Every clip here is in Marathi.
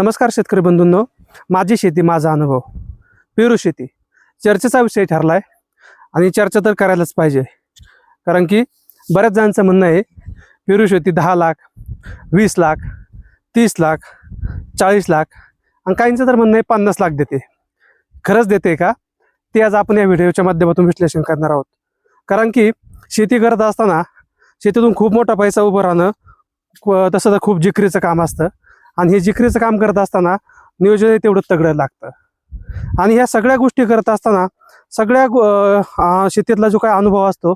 नमस्कार शेतकरी बंधूंनो. माझी शेती माझा अनुभव. पेरू शेती. चर्चेचा विषय ठरला आहे आणि चर्चा तर करायलाच पाहिजे. कारण की बऱ्याच जणांचं म्हणणं आहे पेरू शेती दहा लाख वीस लाख तीस लाख चाळीस लाख आणि काहींचं तर म्हणणं आहे पन्नास लाख देते. खरंच देते का? ते आज आपण या व्हिडिओच्या माध्यमातून विश्लेषण करणार आहोत. कारण की शेती करत असताना शेतीतून खूप मोठा पैसा उभं राहणं तसं तर खूप जिकरीचं काम असतं. आणि हे जिकरीचं काम करत असताना नियोजन तेवढं तगडं लागतं. आणि ह्या सगळ्या गोष्टी करत असताना सगळ्या गो- शेतीतला जो काही अनुभव असतो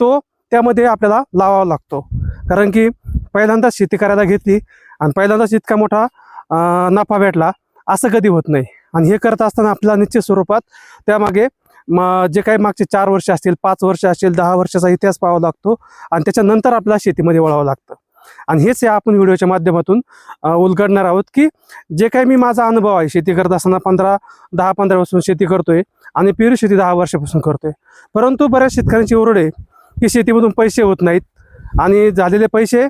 तो त्यामध्ये आपल्याला लावावा लागतो. कारण की पहिल्यांदाच शेती करायला घेतली आणि पहिल्यांदाच इतका मोठा नफा भेटला असं कधी होत नाही. आणि हे करत असताना आपल्याला निश्चित स्वरूपात त्यामागे म जे काही मागचे चार वर्ष असतील पाच वर्ष असतील दहा वर्षाचा इतिहास पाहावा लागतो आणि त्याच्यानंतर आपल्याला शेतीमध्ये वळावं लागतं. आणि हेच या आपण व्हिडिओच्या माध्यमातून उलगडणार आहोत की जे काही मी माझा अनुभव आहे शेती करत असताना पंधरा दहा पंधरा वर्षापासून शेती करतोय आणि पेरू शेती दहा वर्षापासून करतोय. परंतु बऱ्याच शेतकऱ्यांची ओरडे आहे की शेतीमधून पैसे होत नाहीत आणि झालेले पैसे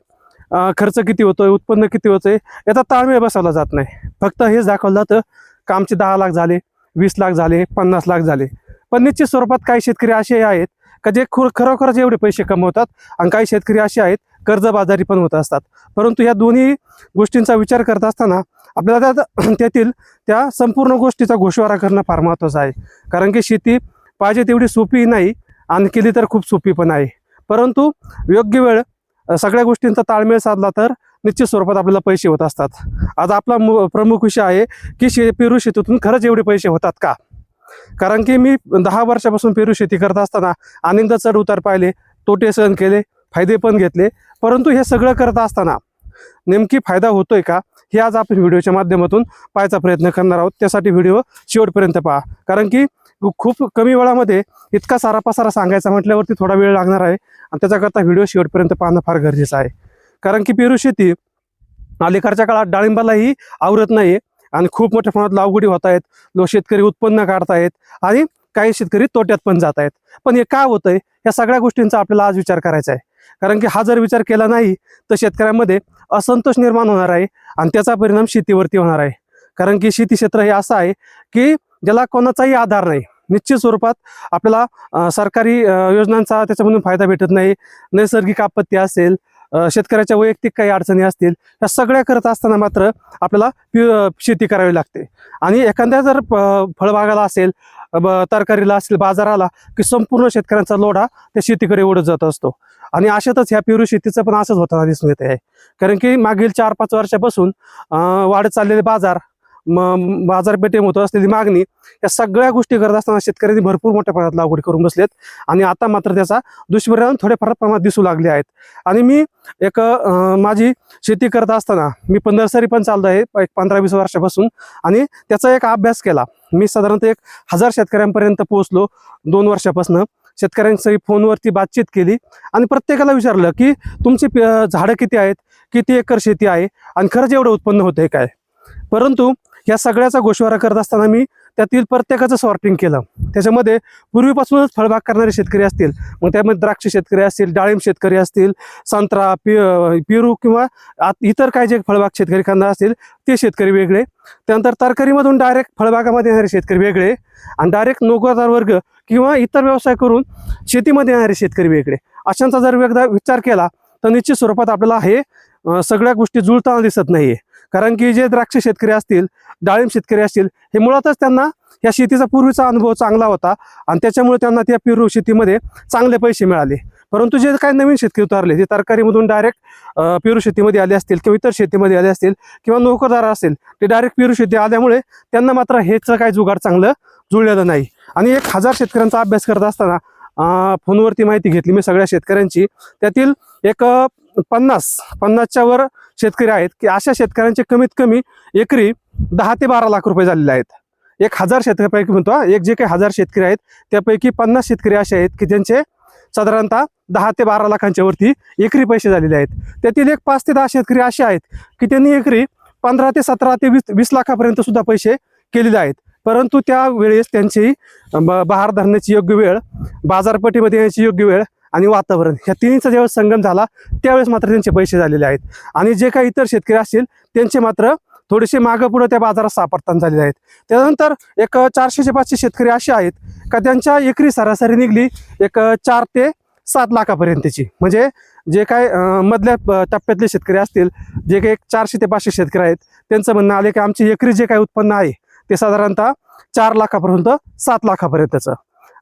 खर्च किती होतोय उत्पन्न किती होतंय याचा ताळमेळ बसवला जात नाही. फक्त हेच दाखवलं जातं कामचे दहा लाख झाले वीस लाख झाले पन्नास लाख झाले. पण निश्चित स्वरूपात काही शेतकरी असे आहेत का जे खर खरोखरच एवढे पैसे कमवतात आणि काही शेतकरी असे आहेत कर्जबाजारी पण होत असतात. परंतु ह्या दोन्ही गोष्टींचा विचार करत असताना आपल्याला त्या त्यातील त्या संपूर्ण गोष्टीचा गोषवारा करणं फार महत्त्वाचं आहे. कारण की शेती पाहिजे तेवढी सोपी नाही आणि केली तर खूप सोपी पण आहे. परंतु योग्य वेळ सगळ्या गोष्टींचा ताळमेळ साधला तर निश्चित स्वरूपात आपल्याला पैसे होत असतात. आज आपला मु- प्रमुख विषय आहे की शे पेरू शेतीतून खरंच एवढे पैसे होतात का? कारण की मी दहा वर्षापासून पेरू शेती करत असताना अनेकदा चढ उतार पाहिले तोटे सहन केले फायदे पण घेतले परंतु हे सगळं करत असताना नेमकी फायदा होतोय का हे आज आपण व्हिडिओच्या माध्यमातून पाहायचा प्रयत्न करणार आहोत. त्यासाठी व्हिडिओ शेवटपर्यंत पहा. कारण की खूप कमी वेळामध्ये इतका सारा पसारा सांगायचा म्हटल्यावरती थोडा वेळ लागणार आहे आणि त्याच्याकरता व्हिडिओ शेवटपर्यंत पाहणं फार गरजेचं आहे. कारण की पेरू शेती अलीकडच्या काळात डाळिंबालाही आवरत नाही आणि खूप मोठ्या प्रमाणात लावगुडी होत आहेत. लोक शेतकरी उत्पन्न काढतायत आणि काही शेतकरी तोट्यात पण जात आहेत. पण हे का होतंय? या सगळ्या गोष्टींचा आपल्याला आज विचार करायचा आहे. कारण की हा जर विचार केला नाही तर शेतकऱ्यांमध्ये असंतोष निर्माण होणार आहे आणि त्याचा परिणाम शेतीवरती होणार आहे. कारण की शेती क्षेत्र हे असं आहे की ज्याला कोणाचाही आधार नाही. निश्चित स्वरूपात आपल्याला सरकारी योजनांचा त्याच्यामधून फायदा भेटत नाही. नैसर्गिक आपत्ती असेल शेतकऱ्याच्या वैयक्तिक काही अडचणी असतील या सगळ्या करत असताना मात्र आपल्याला पि- शेती करावी लागते. आणि एखाद्या जर प- फळबागाला असेल तरकारीला असेल बाजाराला की संपूर्ण शेतकऱ्यांचा लोढा त्या शेतीकडे ओढत जात असतो. आणि अशातच ह्या पेरू शेतीचं पण असंच होताना दिसून येत आहे कारण की मागील चार पाच वर्षापासून वाढत चाललेले बाजार म- होत असलेली मागणी या सगळ्या गोष्टी करत असताना शेतकऱ्यांनी भरपूर मोठ्या प्रमाणात लागवड करून बसलेत. आणि आता मात्र त्याचा दुष्परिणाम थोड्याफार प्रमाणात दिसू लागले आहेत. आणि मी एक माझी शेती करत असताना मी पण नर्सरी पण चाललो आहे एक पंधरा वीस वर्षापासून. आणि त्याचा एक अभ्यास केला. मी साधारणतः एक हजार शेतकऱ्यांपर्यंत पोहोचलो दोन वर्षापासून. शेतकऱ्यांसाठी फोनवरती बातचीत केली. आणि प्रत्येकाला विचारलं की तुमची प- झाडं किती आहेत? किती एकर शेती आहे? आणि खरंच एवढं उत्पन्न होतं आहे काय? परंतु या सगळ्याचा गोशवारा करत असताना मी त्यातील प्रत्येकाचं सॉर्टिंग केलं. त्याच्यामध्ये पूर्वीपासूनच फळबाग करणारे शेतकरी असतील मग त्यामध्ये द्राक्ष शेतकरी असतील डाळिंब शेतकरी असतील संत्रा पि पेरू किंवा आत- इतर काही जे फळबाग शेतकरी करणार असतील ते शेतकरी वेगळे. त्यानंतर तरकारीमधून डायरेक्ट फळबागामध्ये येणारे शेतकरी वेगळे आणि डायरेक्ट नोकरदार वर्ग किंवा इतर व्यवसाय करून शेतीमध्ये येणारे शेतकरी वेगळे. अशांचा जर एकदा विचार केला तर निश्चित स्वरूपात आपल्याला हे सगळ्या गोष्टी जुळताना दिसत नाहीये. कारण की जे द्राक्ष शेतकरी असतील डाळिंब शेतकरी असतील हे मुळातच त्यांना या शेतीचा पूर्वीचा अनुभव चांगला होता आणि त्याच्यामुळे त्यांना त्या पेरू शेतीमध्ये चांगले पैसे मिळाले. परंतु जे काही नवीन शेतकरी उतारले ते तरकारीमधून डायरेक्ट पेरू शेतीमध्ये आले असतील किंवा इतर शेतीमध्ये आले असतील किंवा नोकरदार असतील ते डायरेक्ट पेरू शेती आल्यामुळे त्यांना मात्र हेच काही जुगाड चांगलं जुळलेलं नाही. आणि एक हजार शेतकऱ्यांचा अभ्यास करत असताना फोनवरती माहिती घेतली मी सगळ्या शेतकऱ्यांची. त्यातील एक पन्नास पन्नासच्या वर शेतकरी आहेत की अशा शेतकऱ्यांचे कमीत कमी एकरी दहा ते बारा लाख रुपये झालेले आहेत. एक हजार शेतकऱ्यापैकी म्हणतो एक जे काही हजार शेतकरी आहेत त्यापैकी पन्नास शेतकरी असे आहेत की त्यांचे साधारणतः दहा ते बारा लाखांच्या वरती एकरी पैसे झालेले आहेत. त्यातील एक पाच ते दहा शेतकरी असे आहेत की त्यांनी एकरी पंधरा ते सतरा ते वीस वीस लाखापर्यंत सुद्धा पैसे केलेले आहेत. परंतु त्या वेळेस त्यांची ब- बहार धरण्याची योग्य वेळ बाजारपेठेमध्ये येण्याची योग्य वेळ आणि वातावरण. ह्या तिन्हीचा ज्यावेळेस संगम झाला त्यावेळेस मात्र त्यांचे पैसे झालेले आहेत. आणि जे काही इतर शेतकरी असतील त्यांचे मात्र थोडेसे मागं पुढे त्या बाजारात सापडताना झालेले आहेत. त्यानंतर एक चारशे ते पाचशे शेतकरी असे आहेत का त्यांच्या एकरी सरासरी निघली एक चार ते सात लाखापर्यंतची. म्हणजे जे काय मधल्या टप्प्यातले शेतकरी असतील जे काही एक चारशे ते पाचशे शेतकरी आहेत त्यांचं म्हणणं आले की आमची एकरी जे काही उत्पन्न आहे ते साधारणतः चार लाखापर्यंत सात लाखापर्यंतचं.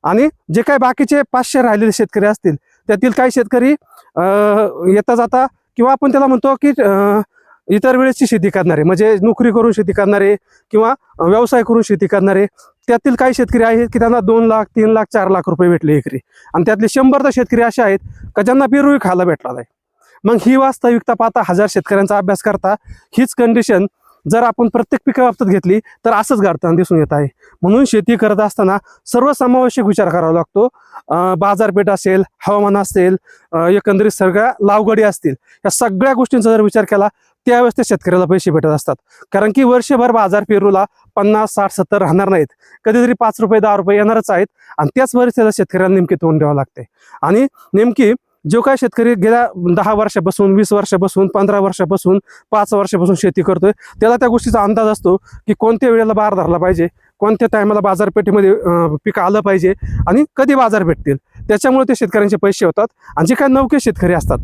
आणि जे काही बाकीचे पाचशे राहिलेले शेतकरी असतील त्यातील काही शेतकरी येता जाता किंवा आपण त्याला म्हणतो की इतर वेळेसची शेती करणारे म्हणजे नोकरी करून शेती करणारे किंवा व्यवसाय करून शेती करणारे त्यातील काही शेतकरी आहेत की त्यांना दोन लाख तीन लाख चार लाख रुपये भेटले एकरी. आणि त्यातले शंभर तर शेतकरी असे आहेत का ज्यांना पेरूही खायला भेटला नाही. मग ही वास्तविकता पाहता हजार शेतकऱ्यांचा अभ्यास करता हीच कंडिशन जर आपण प्रत्येक पिकाबाबतीत घेतली तर असंच घडताना दिसून येत आहे. म्हणून शेती करत असताना सर्वसमावेशक विचार करावा लागतो. बाजारपेठ असेल हवामान असेल एकंदरीत सगळ्या लावगडी असतील या सगळ्या गोष्टींचा जर विचार केला त्यावेळेस त्या शेतकऱ्याला पैसे भेटत असतात. कारण की वर्षभर बाजार पेरूला पन्नास साठ सत्तर राहणार नाहीत. कधीतरी पाच रुपये दहा रुपये येणारच आहेत. आणि त्याच परिस्थितीला शेतकऱ्याला नेमकी तोंड द्यावं लागते. आणि नेमकी जो काय शेतकरी गेल्या दहा वर्षापासून वीस वर्षापासून पंधरा वर्षापासून पाच वर्षापासून शेती करतोय त्याला त्या गोष्टीचा अंदाज असतो की कोणत्या वेळेला बार धरला पाहिजे कोणत्या टायमाला बाजारपेठेमध्ये पीक आलं पाहिजे आणि कधी बाजार भेटतील. त्याच्यामुळे ते शेतकऱ्यांचे पैसे होतात आणि जे काही नौके शेतकरी असतात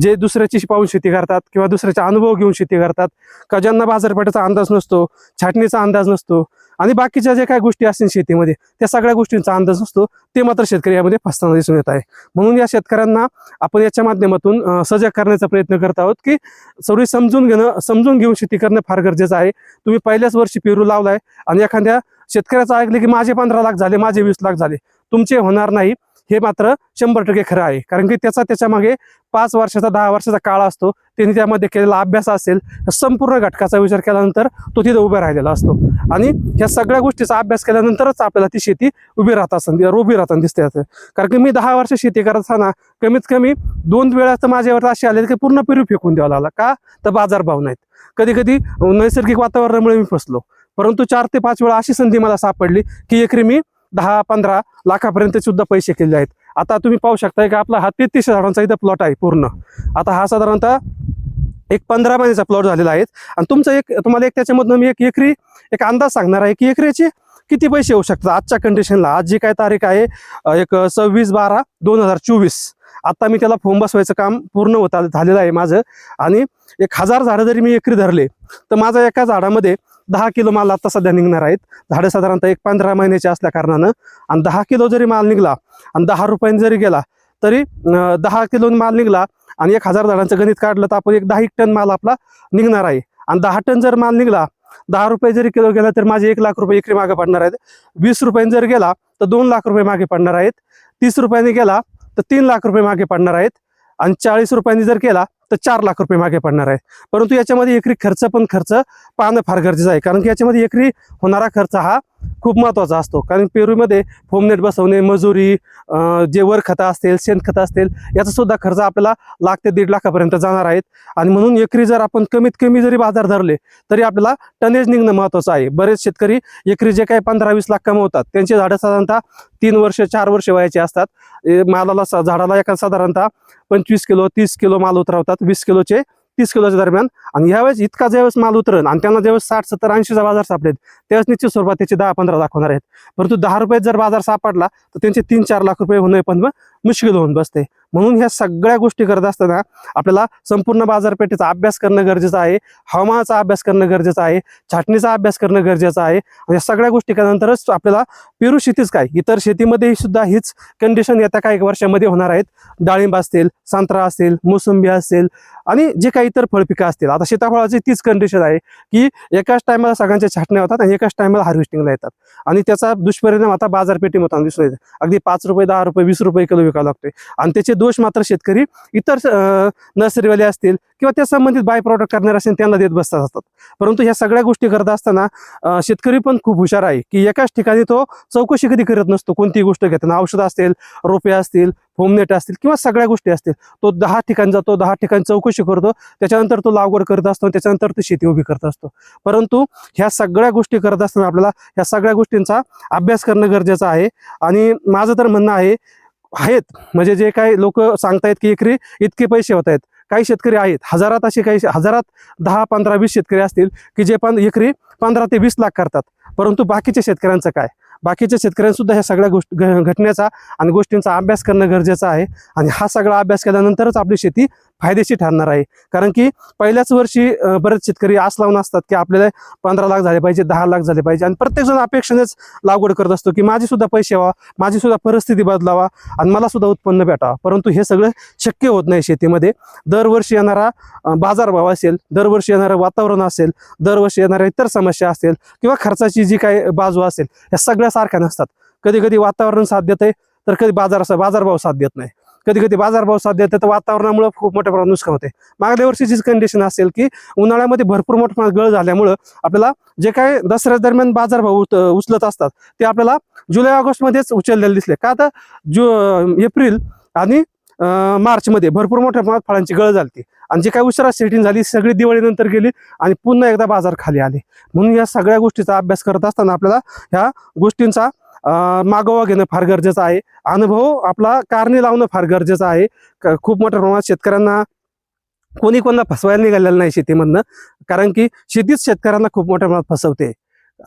जे दुसऱ्याची पाहून शेती करतात किंवा दुसऱ्याचा अनुभव घेऊन शेती करतात का ज्यांना बाजारपेठेचा अंदाज नसतो छाटणीचा अंदाज नसतो आणि बाकीच्या ज्या काही गोष्टी असतील शेतीमध्ये त्या सगळ्या गोष्टींचा अंदाज असतो ते मात्र शेतकरी यामध्ये फसताना दिसून येत आहे. म्हणून या शेतकऱ्यांना आपण याच्या माध्यमातून सजग करण्याचा प्रयत्न करत आहोत की सर्व समजून घेणं समजून घेऊन शेती करणं फार गरजेचं आहे. तुम्ही पहिल्याच वर्षी पेरू लावलाय आणि एखाद्या शेतकऱ्याचं ऐकलं की माझे पंधरा लाख झाले माझे वीस लाख झाले. तुमचे होणार नाही. हे मात्र शंभर टक्के खरं आहे. कारण की त्याचा त्याच्यामागे पाच वर्षाचा दहा वर्षाचा काळ असतो. त्यांनी त्यामध्ये केलेला अभ्यास असेल संपूर्ण घटकाचा विचार केल्यानंतर तो तिथे उभा राहिलेला असतो. आणि ह्या सगळ्या गोष्टीचा अभ्यास केल्यानंतरच आपल्याला ती शेती उभी राहत असताना उभी राहताना दिसते असते कारण की मी दहा वर्ष शेती करत असताना कमीत कमी दोन वेळा तर माझ्यावर असे आले की पूर्ण पेरू फेकून द्यावा लागला. का? तर बाजारभाव नाहीत. कधी कधी नैसर्गिक वातावरणामुळे मी फसलो. परंतु चार ते पाच वेळा अशी संधी मला सापडली की एकरी मी दहा पंधरा लाखापर्यंत सुद्धा पैसे केले आहेत. आता तुम्ही पाहू शकताय की आपला हा तेहतीस झाडांचा इथं प्लॉट आहे पूर्ण. आता हा साधारणतः एक पंधरा महिन्याचा प्लॉट झालेला आहे. आणि तुमचं एक तुम्हाला एक त्याच्यामधनं मी एक एकरी एक अंदाज सांगणार आहे की एकरीचे किती पैसे येऊ शकतात आजच्या कंडिशनला आज जी काय तारीख आहे एक सव्वीस बारा दोन हजार चोवीस. आत्ता मी त्याला फोम बसवायचं काम पूर्ण होता झालेलं आहे माझं. आणि एक हजार झाडं जरी मी एकरी धरले तर माझा एका झाडामध्ये दहा किलो माल आता सध्या निघणार आहेत. झाडं साधारणतः एक पंधरा महिन्याचे असल्या कारणानं आणि दहा किलो जरी माल निघला आणि दहा रुपयांनी जरी गेला तरी दहा किलो माल निघला आणि एक हजार झाडांचं गणित काढलं तर आपण एक दहा एक टन माल आपला निघणार आहे. आणि दहा टन जर माल निघला दहा रुपये जरी किलो गेला तर माझे एक लाख रुपये एकरी मागे पडणार आहेत. वीस रुपयांनी जर गेला तर दोन लाख रुपये मागे पडणार आहेत. तीस रुपयांनी गेला तर तीन लाख रुपये मागे पडणार आहेत. आणि चाळीस रुपयांनी जर केला तर चार लाख रुपये मागे पडणार आहे. परंतु याच्यामध्ये एकरी खर्च पण खर्च पाहणं फार गरजेचं आहे. कारण की याच्यामध्ये एकरी होणारा खर्च हा खूप महत्त्वाचा असतो. कारण पेरूमध्ये फोमनेट बसवणे मजुरी जे वर खतं असतील शेणखतं असतील याचा सुद्धा खर्च आपल्याला लाख ते दीड लाखापर्यंत जाणार आहेत. आणि म्हणून एकरी जर आपण कमीत कमी जरी बाजार धरले तरी आपल्याला टनेज निघणं महत्त्वाचं आहे. बरेच शेतकरी एकरी जे काही पंधरा वीस लाख कमवतात त्यांचे झाडं साधारणतः तीन वर्ष चार वर्ष वयाचे असतात. ए, मालाला सा- झाडाला एका साधारणतः पंचवीस किलो तीस किलो माल उतरवतात. वीस किलोचे तीस किलोच्या दरम्यान. आणि यावेळेस इतका ज्यावेळेस माल उतरण आणि त्यांना ज्यावेळेस साठ सत्तर ऐंशीचा बाजार सापडेल त्यावेळेस निश्चित स्वरूपात त्याचे दहा पंधरा लाख होणार आहेत. परंतु दहा रुपयात जर बाजार सापडला तर त्यांचे तीन चार लाख रुपये होणे पण मुश्किल होऊन बसते. म्हणून ह्या सगळ्या गोष्टी करत असताना आपल्याला संपूर्ण बाजारपेठेचा अभ्यास करणं गरजेचं आहे. हवामानाचा अभ्यास करणं गरजेचं आहे. छाटणीचा अभ्यास करणं गरजेचं आहे. आणि या सगळ्या गोष्टी केल्यानंतरच आपल्याला पेरू शेतीच काय? इतर शेतीमध्ये सुद्धा हीच कंडिशन येत्या काही वर्षामध्ये होणार आहेत. डाळिंब असतील संत्रा असेल मोसंबी असेल आणि जे काही इतर फळपिकं असतील. आता सीताफळाची तीच कंडिशन आहे की एकाच टायमाला सगळ्यांच्या छाटण्या होतात आणि एकाच टायमाला हार्वेस्टिंगला येतात. आणि त्याचा दुष्परिणाम आता बाजारपेठेमध्ये दिसून येतात अगदी पाच रुपये दहा रुपये वीस रुपये किलो विकावं लागतोय. आणि त्याचे दोष मात्र शेतकरी इतर नर्सरीवाले असतील किंवा त्या संबंधित बाय प्रॉडक्ट करणारे असतील त्यांना देत बसतात असतात. परंतु ह्या सगळ्या गोष्टी करत असताना शेतकरी पण खूप हुशार आहे की एकाच ठिकाणी तो चौकशी कधी करत नसतो. कोणतीही गोष्ट घेताना औषधं असतील रोपे असतील होमनेट असतील किंवा सगळ्या गोष्टी असतील. तो दहा ठिकाणी जातो दहा ठिकाणी चौकशी करतो. त्याच्यानंतर तो लागवड करत असतो त्याच्यानंतर तो शेती उभी करत असतो. परंतु ह्या सगळ्या गोष्टी करत असताना आपल्याला ह्या सगळ्या गोष्टींचा अभ्यास करणं गरजेचं आहे. आणि माझं तर म्हणणं आहे आहेत. म्हणजे जे काही लोक सांगतायत की एकरी इतके पैसे होत आहेत. काही शेतकरी आहेत. हजारात असे काही हजारात दहा पंधरा वीस शेतकरी असतील की जे पण एकरी पंधरा ते वीस लाख करतात. परंतु बाकीच्या शेतकऱ्यांचं काय? बाकीच्या शेतकऱ्यांसुद्धा ह्या सगळ्या गोष्टी घ- घटनेचा आणि गोष्टींचा अभ्यास करणं गरजेचं आहे. आणि हा सगळा अभ्यास केल्यानंतरच आपली शेती फायदेशीर ठरणार आहे. कारण की पहिल्याच वर्षी बरेच शेतकरी आस लावून असतात की आपल्याला पंधरा लाख झाले पाहिजे दहा लाख झाले पाहिजे. आणि प्रत्येकजण अपेक्षेनेच लागवड करत असतो की माझी सुद्धा पैसे व्हा माझी सुद्धा परिस्थिती बदलावा आणि मला सुद्धा उत्पन्न भेटावा. परंतु हे सगळं शक्य होत नाही शेतीमध्ये. दरवर्षी येणारा बाजारभाव असेल दरवर्षी येणारं वातावरण असेल दरवर्षी येणाऱ्या इतर समस्या असतील किंवा खर्चाची जी काही बाजू असेल या सगळ्या सारख्या नसतात. कधी कधी वातावरण साथ देते तर कधी बाजार बाजारभाव साथ देत नाही. कधी कधी बाजारभाव साथ देते तर वातावरणामुळे खूप मोठ्या प्रमाणात नुकसान होते मागल्या वर्षीचीच कंडिशन असेल की उन्हाळ्यामध्ये भरपूर मोठ्या प्रमाणात गळ झाल्यामुळं आपल्याला जे काय दसऱ्या दरम्यान बाजारभाव उचलत असतात ते आपल्याला जुलै ऑगस्टमध्येच उचललेले दिसले. का तर जु एप्रिल आणि मार्चमध्ये भरपूर मोठ्या प्रमाणात फळांची गळ झाली आणि जे काही उशिरा सेटिंग झाली सगळी दिवाळीनंतर गेली आणि पुन्हा एकदा बाजार खाली आले. म्हणून या सगळ्या गोष्टीचा अभ्यास करत असताना आपल्याला ह्या गोष्टींचा मागोवा घेणं फार गरजेचं आहे. अनुभव आपला कारणी लावणं फार गरजेचं आहे. क- खूप मोठ्या प्रमाणात शेतकऱ्यांना कोणी कोणाला फसवायला निघालेलं नाही शेतीमधनं. कारण की शेतीच शेतकऱ्यांना खूप मोठ्या प्रमाणात फसवते.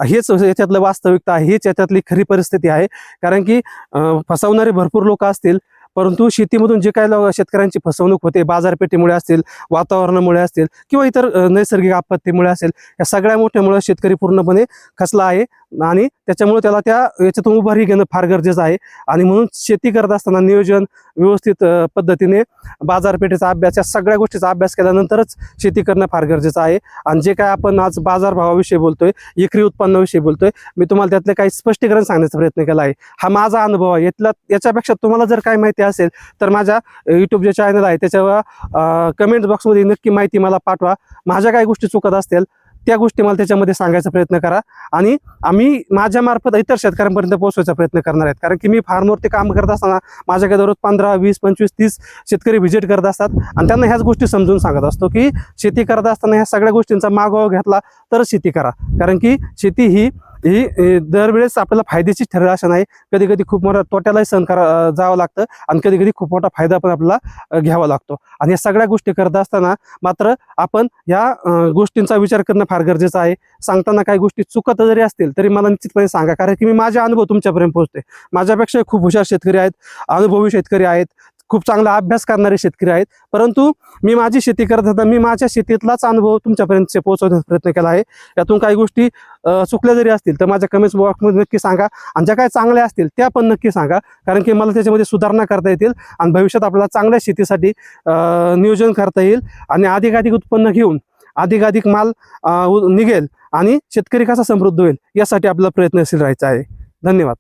हेच याच्यातलं वास्तविकता आहे हेच याच्यातली खरी परिस्थिती आहे. कारण की फसवणारे भरपूर लोक असतील परंतु शेतीमधून जे काही शेतकऱ्यांची फसवणूक होते बाजारपेठेमुळे असतील वातावरणामुळे असतील किंवा इतर नैसर्गिक आपत्तीमुळे असेल या सगळ्या मोठ्यामुळे शेतकरी पूर्णपणे खचला आहे आणि त्याच्यामुळे त्याला त्या याच्यातून उभारी घेणं फार गरजेचं आहे. आणि म्हणून शेती करत असताना नियोजन व्यवस्थित पद्धतीने बाजारपेठेचा अभ्यास या सगळ्या गोष्टीचा अभ्यास केल्यानंतरच शेती करणं फार गरजेचं आहे. आणि जे काय आपण आज बाजारभावाविषयी बोलतोय एकरी उत्पन्नाविषयी बोलतोय मी तुम्हाला त्यातले काही स्पष्टीकरण सांगण्याचा प्रयत्न केला आहे. हा माझा अनुभव आहे. यातला याच्यापेक्षा तुम्हाला जर काय माहिती असेल तर माझ्या यूट्यूब जे चॅनल आहे त्याच्यावर कमेंट बॉक्समध्ये नक्की माहिती मला पाठवा. माझ्या काही गोष्टी चुकत असतील त्या गोष्टी मला त्याच्यामध्ये सांगायचा प्रयत्न करा. आणि आम्ही माझ्यामार्फत इतर शेतकऱ्यांपर्यंत पोहोचवायचा प्रयत्न करणार आहेत. कारण की मी फार्मवरती काम करत असताना माझ्याकडे दररोज पंधरा वीस पंचवीस तीस शेतकरी व्हिजिट करत असतात. आणि त्यांना ह्याच गोष्टी समजून सांगत असतो की शेती करत असताना ह्या सगळ्या गोष्टींचा मागोवा घेतला तरच शेती करा. कारण की शेती ही ही दरवेळेस आपल्याला फायदेची ठरेल अशा नाही. कधी कधी खूप मोठ्या तोट्यालाही सहन करा जावं लागतं आणि कधी कधी खूप मोठा फायदा पण आपल्याला घ्यावा लागतो. आणि या सगळ्या गोष्टी करत असताना मात्र आपण या गोष्टींचा विचार करणं फार गरजेचं आहे. सांगताना काही गोष्टी चुकत जरी असतील तरी मला निश्चितपणे सांगा. कारण की मी माझे अनुभव तुमच्यापर्यंत पोहोचते माझ्यापेक्षा खूप हुशार शेतकरी आहेत अनुभवी शेतकरी आहेत. खूप चांगला अभ्यास करणारे शेतकरी आहेत. परंतु मी माझी शेती करत होता मी माझ्या शेतीतलाच अनुभव तुमच्यापर्यंत पोहोचवण्याचा प्रयत्न केला आहे. यातून काही गोष्टी चुकल्या जरी असतील तर माझ्या कमेंट्स बॉक्समध्ये नक्की सांगा. आणि ज्या काही चांगल्या असतील त्या पण नक्की सांगा. कारण की मला त्याच्यामध्ये सुधारणा करता येतील आणि भविष्यात आपल्याला चांगल्या शेतीसाठी नियोजन करता येईल आणि अधिकाधिक उत्पन्न घेऊन अधिकाधिक माल निघेल आणि शेतकरी कसा समृद्ध होईल यासाठी आपला प्रयत्नशील राहायचा आहे. धन्यवाद.